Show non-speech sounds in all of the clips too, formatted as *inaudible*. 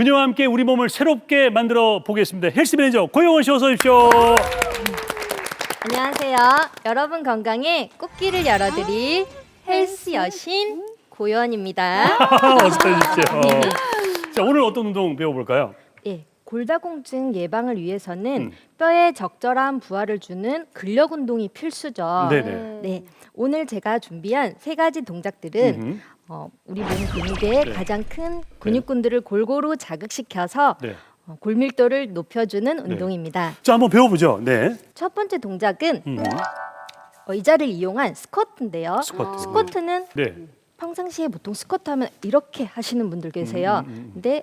그녀와 함께 우리 몸을 새롭게 만들어 보겠습니다. 헬스 매니저 고영원 씨 어서 오십시오. 안녕하세요. 여러분 건강에 꽃길을 열어드릴 헬스 여신 고연입니다. *laughs* 어서 오십시오. 자, 오늘 어떤 운동 배워볼까요? 예, 골다공증 예방을 위해서는 음. 뼈에 적절한 부하를 주는 근력 운동이 필수죠. 네네. 네, 오늘 제가 준비한 세 가지 동작들은 음흠. 어, 우리 몸 근육의 네. 가장 큰 근육군들을 골고루 자극시켜서 네. 어, 골밀도를 높여주는 운동입니다. 자, 한번 배워보죠. 네. 첫 번째 동작은 음. 의자를 이용한 스쿼트인데요. 스쿼트. 스쿼트는 네. 평상시에 보통 스쿼트 하면 이렇게 하시는 분들 계세요. 음, 음, 음. 근데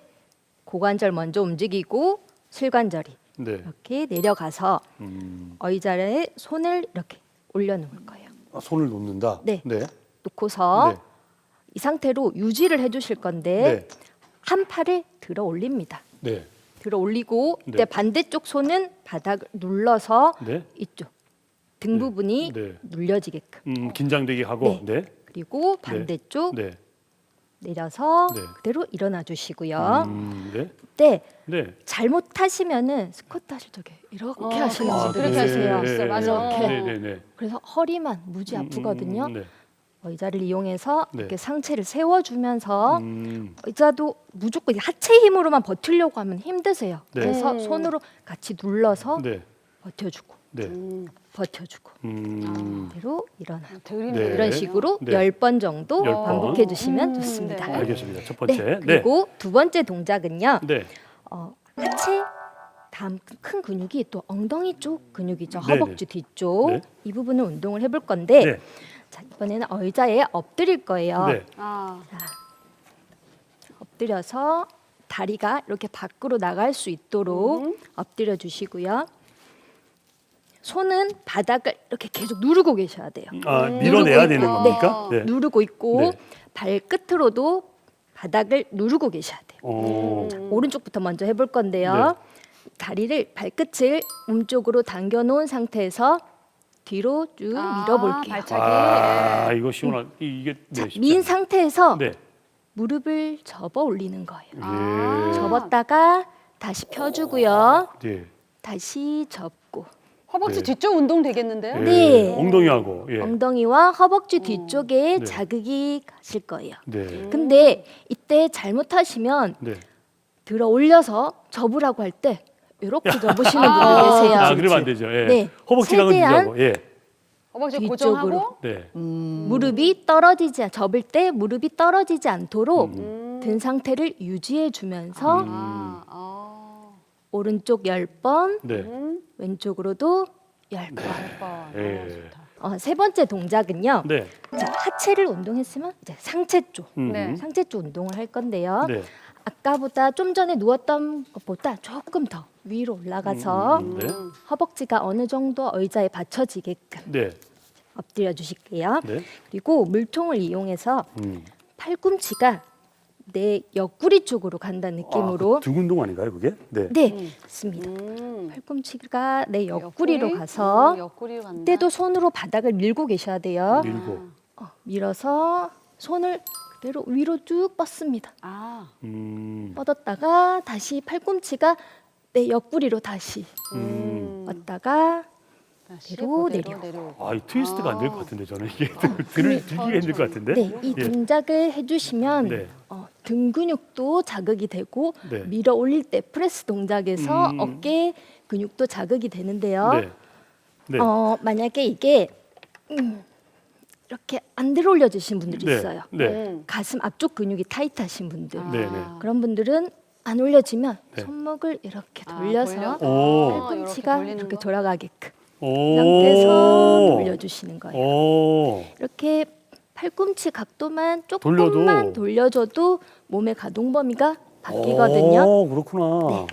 고관절 먼저 움직이고 실관절이 네. 이렇게 내려가서 음. 의자에 손을 이렇게 올려놓을 거예요. 아, 손을 놓는다. 네. 네. 놓고서 네. 이 상태로 유지를 해주실 건데 네. 한 팔을 들어 올립니다. 네. 들어 올리고 네. 이때 반대쪽 손은 바닥을 눌러서 네. 이쪽 등 부분이 네. 눌려지게끔 음, 긴장되게 하고. 네. 그리고 반대쪽 네. 내려서 네. 그대로 일어나 주시고요. 음, 네. 네 네. 잘못하시면은 스쿼트 하실 적에 이렇게 어, 하시는. 분들이 그렇게 계세요. 하세요. 맞아. 이렇게. 네, 네, 네. 그래서 허리만 무지 아프거든요. 음, 네. 의자를 이용해서 네. 이렇게 상체를 세워주면서 음, 의자도 무조건 이 하체 힘으로만 버티려고 하면 힘드세요. 네. 그래서 음. 손으로 같이 눌러서 네. 버텨주고 네. 음, 버텨주고 음. 그대로 일어나. 되게 네. 이런 식으로 네. 열 번 정도 열 번. 반복해 주시면 음, 좋습니다. 네. 알겠습니다. 첫 네, 번째. 네. 그리고 두 번째 동작은요. 네. 어, 하체 다음 큰 근육이 또 엉덩이 쪽 근육이죠. 네네. 허벅지 뒤쪽 네. 이 부분을 운동을 해볼 건데 네. 자, 이번에는 의자에 엎드릴 거예요. 네. 아, 자, 엎드려서 다리가 이렇게 밖으로 나갈 수 있도록 음. 엎드려 주시고요. 손은 바닥을 이렇게 계속 누르고 계셔야 돼요. 아, 음. 밀어내야 누르고 되는 있고. 겁니까? 네. 누르고 있고 네. 발끝으로도 바닥을 누르고 계셔야 돼요. 어. 음. 오른쪽부터 먼저 해볼 건데요. 네. 다리를 발끝을 몸쪽으로 당겨 놓은 상태에서 뒤로 쭉 아, 밀어볼게요. 발차기. 아, 이거 시원한 이- 이게 네, 자, 쉽지 민 않네. 상태에서 네. 무릎을 접어 올리는 거예요. 아. 예. 접었다가 다시 펴주고요. 네. 다시 접고 허벅지 네. 뒤쪽 운동 되겠는데요? 예. 네. 엉덩이하고 예. 엉덩이와 허벅지 뒤쪽에 네. 자극이 가실 거예요. 네. 근데 이때 잘못하시면 네. 들어 올려서 접으라고 할 때 이렇게 *laughs* 접으시는 분들 계세요. 아, 그러면 안 되죠. 예. 네. 허벅지랑은 최대한 유지하고. 예. 허벅지 뒤쪽으로. 고정하고. 네. 무릎이 떨어지지 않- 접을 때 무릎이 떨어지지 않도록 음. 든 상태를 유지해 주면서 아, 아. 오른쪽 10번, 네. 음, 왼쪽으로도 10번. 번. 예. 아, 좋다. 어, 세 번째 동작은요. 네. 자, 하체를 운동했으면 이제 상체 쪽, 음. 네. 상체 쪽 운동을 할 건데요. 네. 아까보다 좀 전에 누웠던 것보다 조금 더 위로 올라가서 음, 네. 허벅지가 어느 정도 의자에 받쳐지게끔 네. 엎드려 주실게요. 네. 그리고 물통을 이용해서 음. 팔꿈치가 내 옆구리 쪽으로 간다는 느낌으로 아, 운동 아닌가요, 그게? 네. 네, 음. 맞습니다. 음. 팔꿈치가 내 옆구리로 옆구리? 가서 음, 옆구리로 간다. 때도 손으로 바닥을 밀고 계셔야 돼요. 밀고. 어, 밀어서 손을 그대로 위로 쭉 뻗습니다. 아, 음. 뻗었다가 다시 팔꿈치가 내 옆구리로 다시 음. 왔다가 내로 그대로 내려. 아, 이 트위스트가 안 될 것 같은데 저는 이게 들을 들기가 힘들 것 같은데. 네, 이 예. 동작을 해주시면 네. 어, 등 근육도 자극이 되고 네. 밀어 올릴 때 프레스 동작에서 음. 어깨 근육도 자극이 되는데요. 네. 네. 어, 만약에 이게 음, 이렇게 안 들어 올려 주신 분들이 네. 있어요. 네. 음. 가슴 앞쪽 근육이 타이트하신 분들. 아. 네, 네. 그런 분들은 안 올려지면 네. 손목을 이렇게 아, 돌려서 돌려서. 오. 팔꿈치가 이렇게 돌리는 이렇게 거? 돌아가게끔 상태에서 돌려주시는 거예요. 오. 이렇게 팔꿈치 각도만 돌려도. 조금만 돌려줘도 몸의 가동 범위가 바뀌거든요. 오, 그렇구나. 네.